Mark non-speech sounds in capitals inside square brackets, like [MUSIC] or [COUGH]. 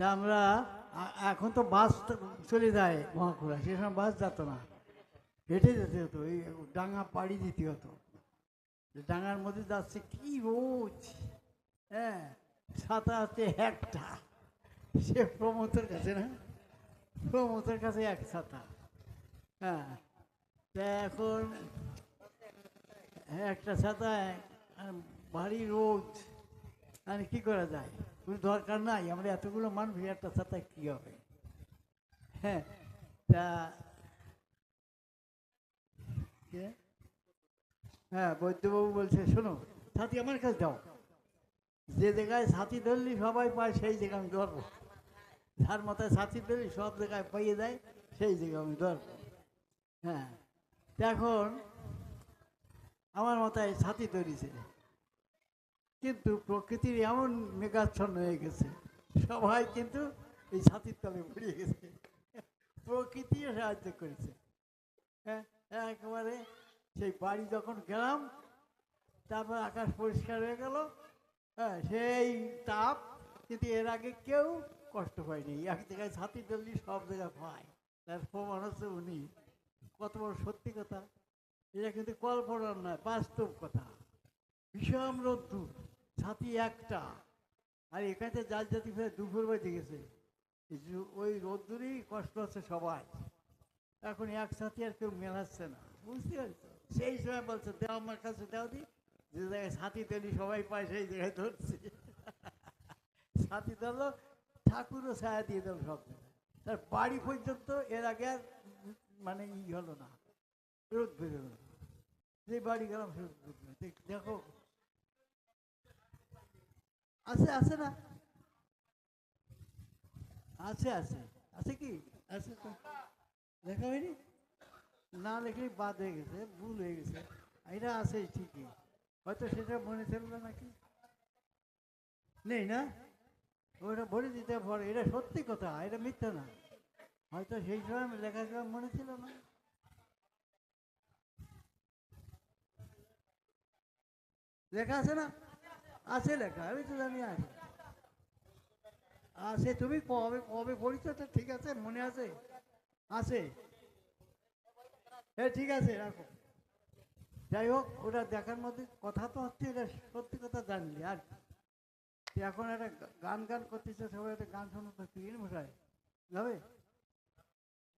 তা আমরা এখন তো বাস চলে যায় মহাকুড়া, সে সময় বাস যেত না। হেঁটে যেতে হতো, এই ডাঙা পাড়ি দিতে হতো। ডাঙার মধ্যে যাচ্ছে কি রোজ হ্যাঁ ছাতা আছে একটা। সে প্রমোদের কাছে না? প্রমোদের কাছে এক ছাতা হ্যাঁ তা এখন একটা ছাতায় ভারী রোদ আর কি করা যায়? কোনো দরকার নাই, আমরা এতগুলো মানুষ একটা সাথে কী হবে? হ্যাঁ তা? হ্যাঁ বৈদ্যবাবু বলছে, শোনো, ছাতি আমার কাছে দাও। যে জায়গায় ছাতি ধরলি, সবাই পায়, সেই জায়গায় আমি ধরবো। যার মাথায় ছাতি ধরলি, সব জায়গায় পাইয়ে দেয়, সেই জায়গায় আমি ধরবো। হ্যাঁ এখন আমার মাথায় ছাতি ধরেছে। কিন্তু প্রকৃতির এমন মেঘাচ্ছন্ন হয়ে গেছে, সবাই কিন্তু এই ছাতির তলে পড়িয়ে গেছে। প্রকৃতিও সাহায্য করেছে। হ্যাঁ একেবারে সেই বাড়ি যখন গেলাম, তারপর আকাশ পরিষ্কার হয়ে গেল। হ্যাঁ সেই তাপ কিন্তু এর আগে কেউ কষ্ট পায়নি। এক জায়গায় ছাতি ধরলি সব জায়গায় পায়। তার প্রমাণ হচ্ছে উনি। কত বড় সত্যি কথা। এটা কিন্তু কল্পনার নয়, বাস্তব কথা। বিষম রোদ্দুর ছাতি একটা। আর এখানে জাল জাতি ফেলে দুপুর বেজে গেছে। ওই রোদ্দুরই কষ্ট হচ্ছে সবাই। এখন এক সাথে আর কেউ মেলাচ্ছে না। বুঝতে পারছ? সেই সময় বলছে, দেও আমার কাছে, দেও দি। যে জায়গায় সাথী তেলি সবাই পায়, সেই জায়গায় ধরছি। [LAUGHS] সাথী ধরলো, ঠাকুরও ছায়া দিয়ে দিল সব তার বাড়ি পর্যন্ত এর আগে আর মানে ই হলো না, রোদ বেরোলো। যে বাড়ি গেলাম দেখো আছে আছে না? আছে আছে। আছে কি? আছে তো। দেখা হয়নি? না লেখলে বাদ হয়ে গেছে, ভুল হয়ে গেছে। এটা আছে ঠিকই। হয়তো সেটা মনে থাকল নাকি? নেই না? ওটা ভরে দিতে পারে। এটা সত্যি কথা, এটা মিথ্যা না। হয়তো সেই সময় লেখাটা মনে ছিল না। লেখা আছে না? আছে লেখা, আমি তো জানি আছে। আছে, তুমি কবে কবে পড়িছো তো ঠিক আছে, মনে আছে? আছে। হ্যাঁ ঠিক আছে, রাখো। যাই হোক, ওটা দেখার মধ্যে কথা তো হচ্ছে, এটা সত্যি কথা জানলি। আর এখন একটা গান গান করতেছে সবাই একটা গান শোনো তো কি মশাই? যাবে?